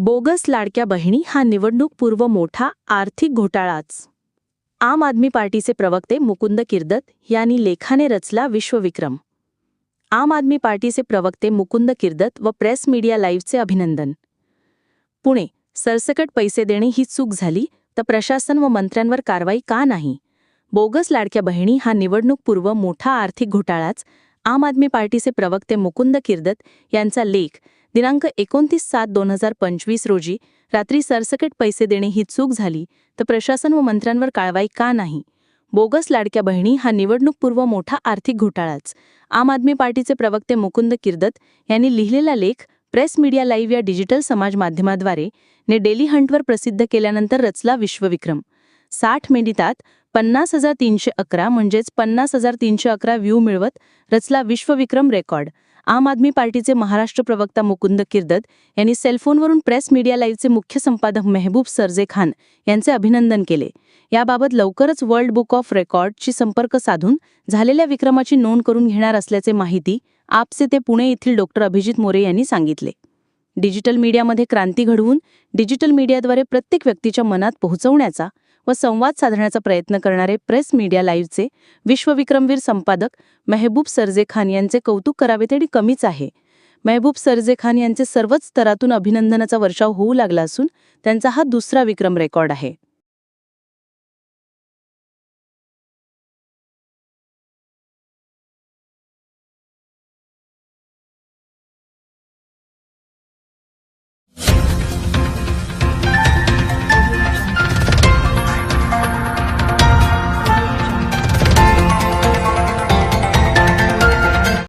Bogus लाडक्या बहिणी हा निवडणूक पूर्व मोठा आर्थिक घोटाळाच. आम आदमी पार्टीचे प्रवक्ते मुकुंद किर्दत यांनी लेखाने रचला विश्वविक्रम. आम आदमी पार्टीचे प्रवक्ते मुकुंद किर्दत व प्रेस मीडिया लाईव्हचे अभिनंदन. पुणे सरसकट पैसे देणे ही चूक झाली तर प्रशासन व मंत्र्यांवर कारवाई का नाही? बोगस लाडक्या बहिणी हा निवडणूकपूर्व मोठा आर्थिक घोटाळाच. आम आदमी पार्टीचे प्रवक्ते मुकुंद किर्दत यांचा लेख दिनांक एकोणतीस सात दोन हजार पंचवीस रोजी रात्री सरसकट पैसे देणे ही चूक झाली तर प्रशासन व मंत्र्यांवर कारवाई का नाही? बोगस लाडक्या बहिणी हा निवडणूकपूर्व मोठा आर्थिक घोटाळाच. आम आदमी पार्टीचे प्रवक्ते मुकुंद किर्दत यांनी लिहिलेला लेख प्रेस मीडिया लाईव्ह या डिजिटल समाज माध्यमाद्वारे ने डेली हंटवर प्रसिद्ध केल्यानंतर रचला विश्वविक्रम. साठ मिनिटात पन्नास हजार तीनशे अकरा म्हणजेच पन्नास हजार तीनशे अकरा व्ह्यू मिळवत रचला विश्वविक्रम रेकॉर्ड. आम आदमी पार्टीचे महाराष्ट्र प्रवक्ता मुकुंद किर्दत यांनी सेलफोनवरून प्रेस मीडिया लाईव्हचे मुख्य संपादक मेहबूब सरजे खान यांचे अभिनंदन केले. याबाबत लवकरच वर्ल्ड बुक ऑफ रेकॉर्डशी संपर्क साधून झालेल्या विक्रमाची नोंद करून घेणार असल्याचे माहिती आपचे ते पुणे येथील डॉक्टर अभिजित मोरे यांनी सांगितले. डिजिटल मीडियामध्ये क्रांती घडवून डिजिटल मीडियाद्वारे प्रत्येक व्यक्तीच्या मनात पोहोचवण्याचा व संवाद साधण्याचा प्रयत्न करणारे प्रेस मीडिया लाईव्हचे विश्वविक्रमवीर संपादक मेहबूब सरजे खान यांचे कौतुक करावे तेवढी कमीच आहे. मेहबूब सरजे खान यांचे सर्वच स्तरातून अभिनंदनाचा वर्षाव होऊ लागला असून त्यांचा हा दुसरा विक्रम रेकॉर्ड आहे.